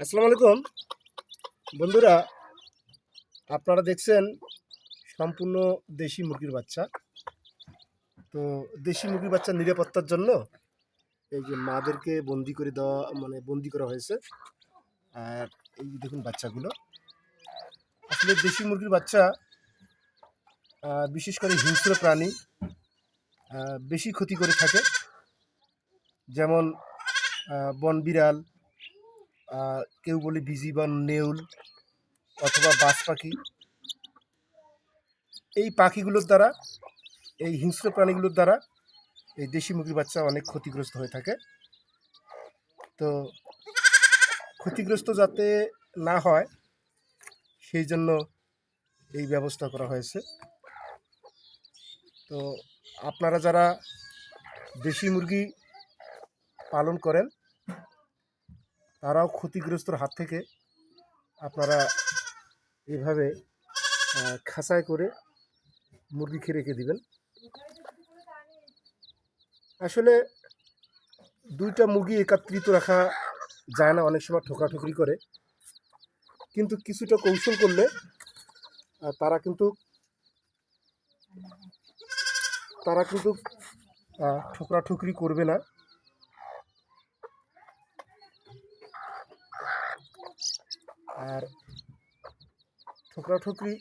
আসসালামু আলাইকুম। বন্ধুরা, আপনারা দেখছেন সম্পূর্ণ দেশি মুরগির বাচ্চা। তো দেশি মুরগির বাচ্চার নিরাপত্তার জন্য এই যে মাদেরকে বন্দি করে দেওয়া মানে বন্দি করা হয়েছে। আর এই দেখুন বাচ্চাগুলো। আসলে দেশি মুরগির বাচ্চা বিশেষ করে হিংস্র প্রাণী বেশি ক্ষতি করে থাকে। যেমন বন বিড়াল কেউ বলে বিজি বা নেউল অথবা বাজ পাখি। এই পাখিগুলোর দ্বারা, এই হিংস্র প্রাণীগুলোর দ্বারা এই দেশি মুরগির বাচ্চা অনেক ক্ষতিগ্রস্ত হয়ে থাকে। তো ক্ষতিগ্রস্ত যাতে না হয়, সেই জন্য এই ব্যবস্থা করা হয়েছে। তো আপনারা যারা দেশি মুরগি পালন করেন তারাও ক্ষতিগ্রস্তর হাত থেকে আপনারা এভাবে খাঁচায় করে মুরগিকে রেখে দিবেন। আসলে দুইটা মুরগি একত্রিত রাখা যায় না, অনেক সময় ঠোকরাঠুকরি করে। কিন্তু কিছুটা কৌশল করলে তারা কিন্তু তারা কিন্তু ঠোকরাঠুকরি করবে না। আর ঠোকরাঠুকরি